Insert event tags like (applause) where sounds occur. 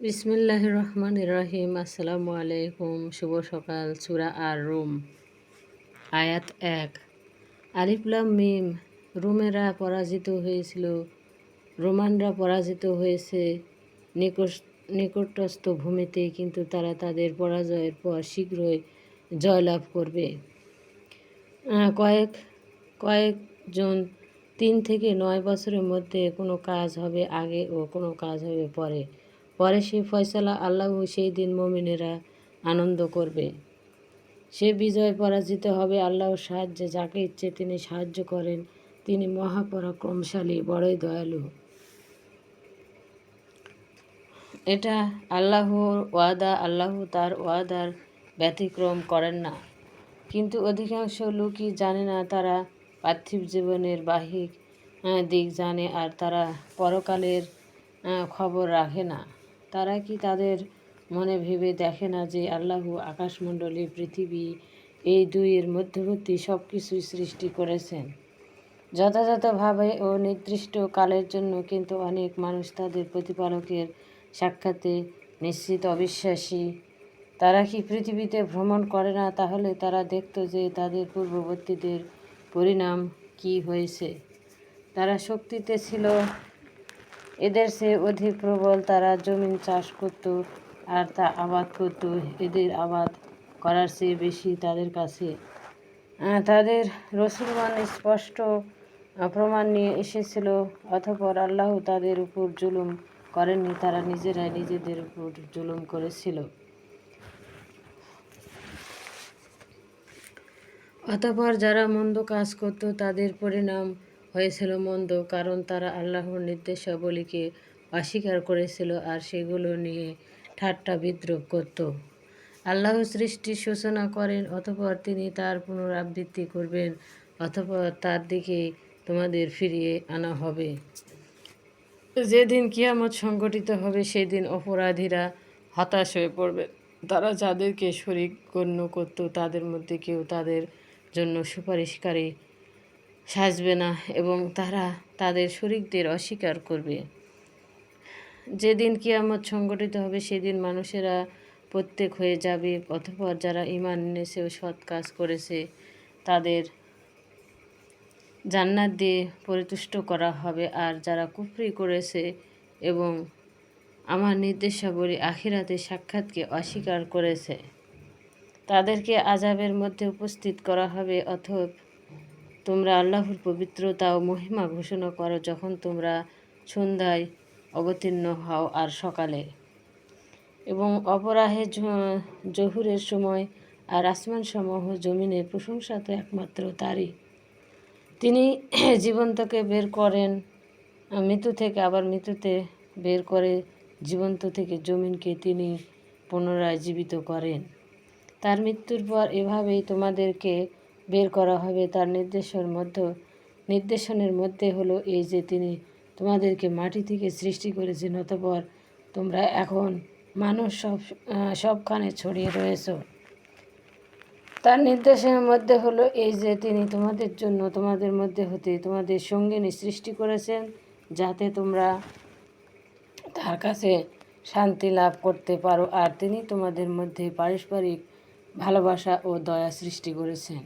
বিসমিল্লাহ রহমান রহিম। আসসালামু আলাইকুম। শুভ সকাল। সুরা আর রুম আয়াত এক। আলিফলাম মিম। রোমেরা পরাজিত হয়েছিল। রোমানরা পরাজিত হয়েছে নিকট, নিকটস্থ ভূমিতে, কিন্তু তারা তাদের পরাজয়ের পর শীঘ্রই জয়লাভ করবে। কয়েক, কয়েকজন তিন থেকে নয় বছরের মধ্যে কোনো কাজ হবে আগে ও কোনো কাজ হবে পরে। পরে সেই ফয়সালা আল্লাহ সেই দিন মমিনেরা আনন্দ করবে। সে বিজয় পরাজিত হবে আল্লাহর সাহায্যে, যাকে ইচ্ছে তিনি সাহায্য করেন, তিনি মহাপরাক্রমশালী, বড়ই দয়ালু। এটা আল্লাহর ওয়াদা, আল্লাহ তার ওয়াদার ব্যতিক্রম করেন না। কিন্তু অধিকাংশ লোকই জানে না, তারা পার্থিব জীবনের বাহিক দিক জানে আর তারা পরকালের খবর রাখে না। তারা কি তাদের মনে ভেবে দেখে না যে আল্লাহ আকাশমণ্ডলী, পৃথিবী এই দুইয়ের মধ্যবর্তী সব কিছুই সৃষ্টি করেছেন? যথাযথভাবে ও নির্দিষ্ট কালের জন্য কিন্তু অনেক মানুষ তাদের প্রতিপালকের সাক্ষাতে নিশ্চিত অবিশ্বাসী। তারা কি পৃথিবীতে ভ্রমণ করে না? তাহলে তারা দেখত যে তাদের পূর্ববর্তীদের পরিণাম কি হয়েছে। তারা শক্তিতে ছিল এদের সে অধিক প্রবল তারা জমিন চাষ করত আর তা আবাদ করত। এদের আবাদ করার চেয়ে বেশি তাদের কাছে। তাদের রসুলমান স্পষ্ট প্রমাণ নিয়ে এসেছিল অথপর আল্লাহ তাদের উপর জুলুম করেননি, তারা নিজেরাই নিজেদের উপর জুলুম করেছিল। অতপর যারা মন্দ কাজ করত, তাদের পরিণাম হয়েছিল মন্দ, কারণ তারা আল্লাহর নির্দেশাবলীকে অস্বীকার করেছিল আর সেগুলো নিয়ে ঠাট্টা বিদ্রোপ করত। আল্লাহ সৃষ্টির সূচনা করেন, অতপর তিনি তার পুনরাবৃত্তি করবেন, অতপর তার দিকে তোমাদের ফিরিয়ে আনা হবে। যেদিন কিয়ামত সংগঠিত হবে, সেদিন অপরাধীরা হতাশ হয়ে পড়বে। তারা যাদেরকে শরিক গণ্য করত, তাদের মধ্যে কেউ তাদের জন্য সুপারিশকারী সাজবে না এবং তারা তাদের শরিকদের অস্বীকার করবে। যেদিন কিয়ামত সংগঠিত হবে, সেদিন মানুষেরা প্রত্যেক হয়ে যাবে। অথবা যারা ইমান এনেছে ও সৎ কাজ করেছে, তাদের জান্নাত দিয়ে পরিতুষ্ট করা হবে। আর যারা কুফরি করেছে এবং আমার নির্দেশাবলী আখিরাতে সাক্ষাৎকে অস্বীকার করেছে, তাদেরকে আজাবের মধ্যে উপস্থিত করা হবে। অথবা তোমরা আল্লাহর পবিত্রতা ও মহিমা ঘোষণা করো যখন তোমরা সন্ধ্যায় অবতীর্ণ হও আর সকালে। এবং অপরাহে জহুরের সময় আর আসমান সমূহ জমিনের প্রশংসা তো একমাত্র তারই। তিনি (clears throat) জীবন্তকে বের করেন, মৃত্যু থেকে আবার মৃত্যুতে বের করে জীবন্ত থেকে জমিনকে তিনি পুনরায় জীবিত করেন। তার মৃত্যুর পর এভাবেই তোমাদেরকে বের করা হবে তার নির্দেশের মধ্যে, নির্দেশনের মধ্যে হলো এই যে তিনি তোমাদেরকে মাটি থেকে সৃষ্টি করেছেন, অতপর তোমরা এখন মানুষ সব সবখানে ছড়িয়ে রয়েছ। তার নির্দেশের মধ্যে হলো এই যে তিনি তোমাদের জন্য, তোমাদের মধ্যে হতে তোমাদের সঙ্গিনী সৃষ্টি করেছেন, যাতে তোমরা তার কাছে শান্তি লাভ করতে পারো। আর তিনি তোমাদের মধ্যে পারস্পরিক ভালোবাসা ও দয়া সৃষ্টি করেছেন।